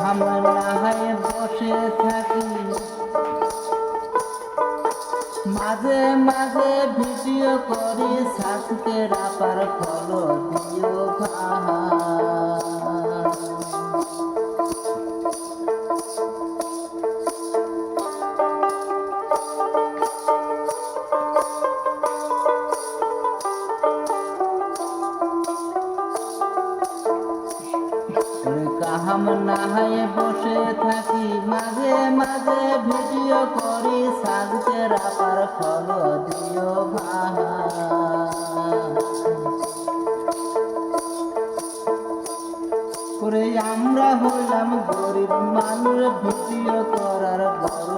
কাহামলাহায় বসে থাকি। মাঝে মাঝে ভিডিও করি সাথকে রাপার ফলো দিও কাহাম নাহায় বসে থাকি, মাঝে মাঝে ভিডিও করি, সাজতে রাপার ফলো দিও করে আমরা হইলাম গরিব মানুষ, ভিডিও করার বড়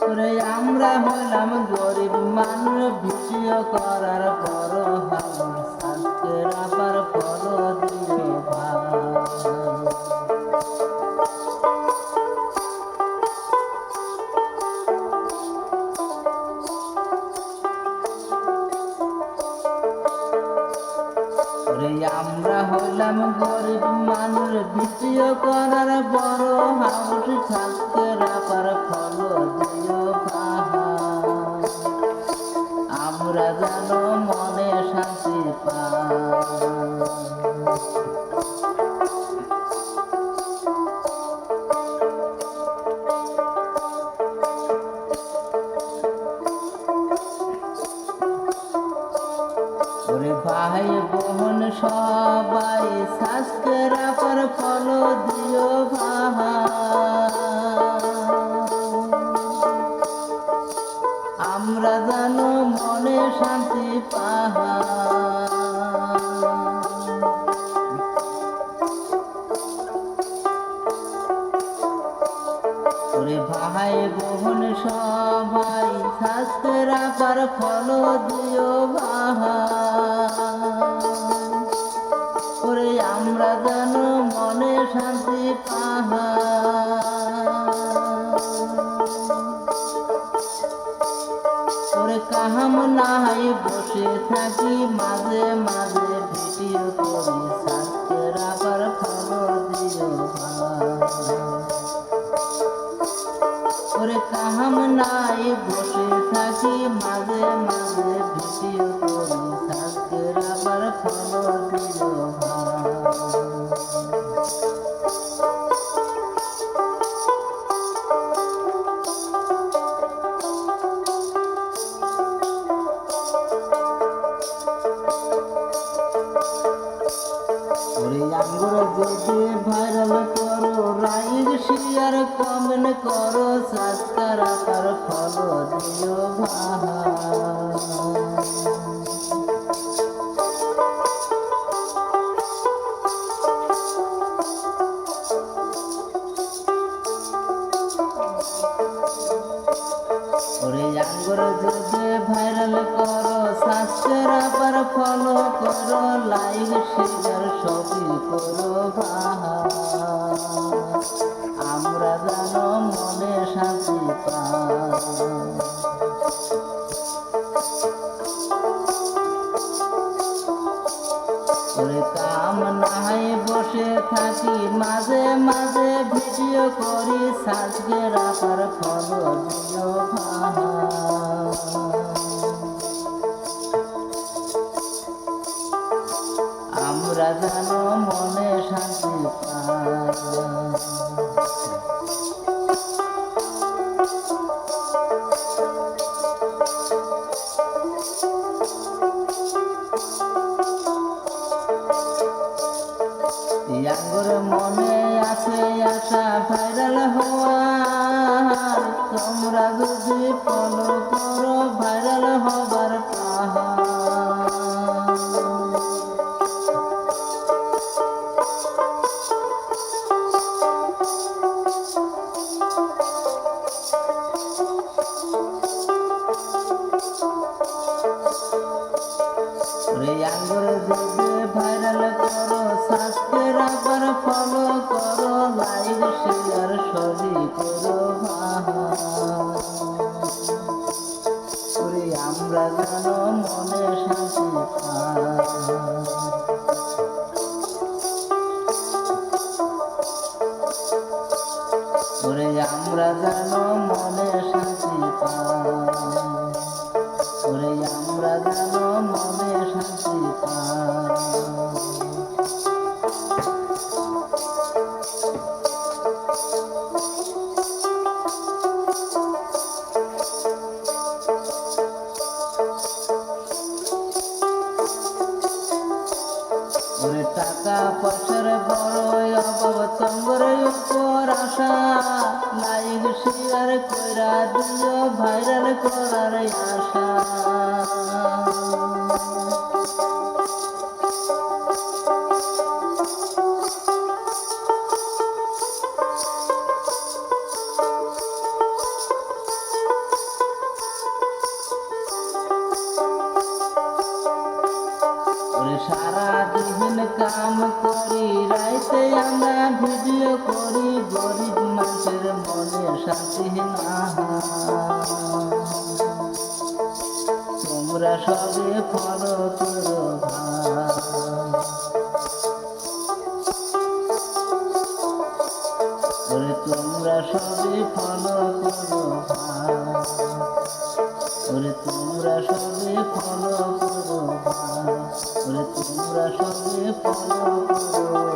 করে আমরা হইলাম গরিব মানুষ, ভিডিও করার বড় আমরা হইলাম গরিব মানুষ। ভিডিও করার বড় হাউস থাকতে রাপার ফলো দিও আমরা যেন মনে শান্তি পাই। ভাই, বোন সবাই শাস্ত্রে রাপার ফলো দিও ভাই আমরা জানো মনে শান্তি পাহা ভাই, বোন, সবাই শাস্ত্রে রাপার ফলো দিও ভাই আমরা যেন মনে শান্তি পাহা কাহাম নাই বসে থাকি মাঝে মাঝে। করো সাবস্ক্রাইব আর ফলো দিও ওরে আঙ্গুর যদি ভাইরাল করো সাবস্ক্রাইব আর ফলো করো লাইক শেয়ার সবই করো ভাই আমরা জানো মনে শান্তি পাই। কাম নাই বসে থাকি, মাঝে মাঝে ভিডিও করি সাজকে রাখার ফলো দিও আমরা জানো মনে শান্তি পাই। হওয়ার তোমরা যদি আমরা যেন মনে শান্তি পাই। টাকা পয়সার বড় অভাব তঙ্গর উপর আশা। নাই শেয়ার কইরা দিও ভাইরাল করার আশা। রাইতে আমরা ভিডিও করি, গরিব মানুষের মনে শান্তি না তোমরা সবে ফলো করো তোমরা সবে ফলো করো ওরে ফলো করো ওরে তোমরা সবে ফলো করো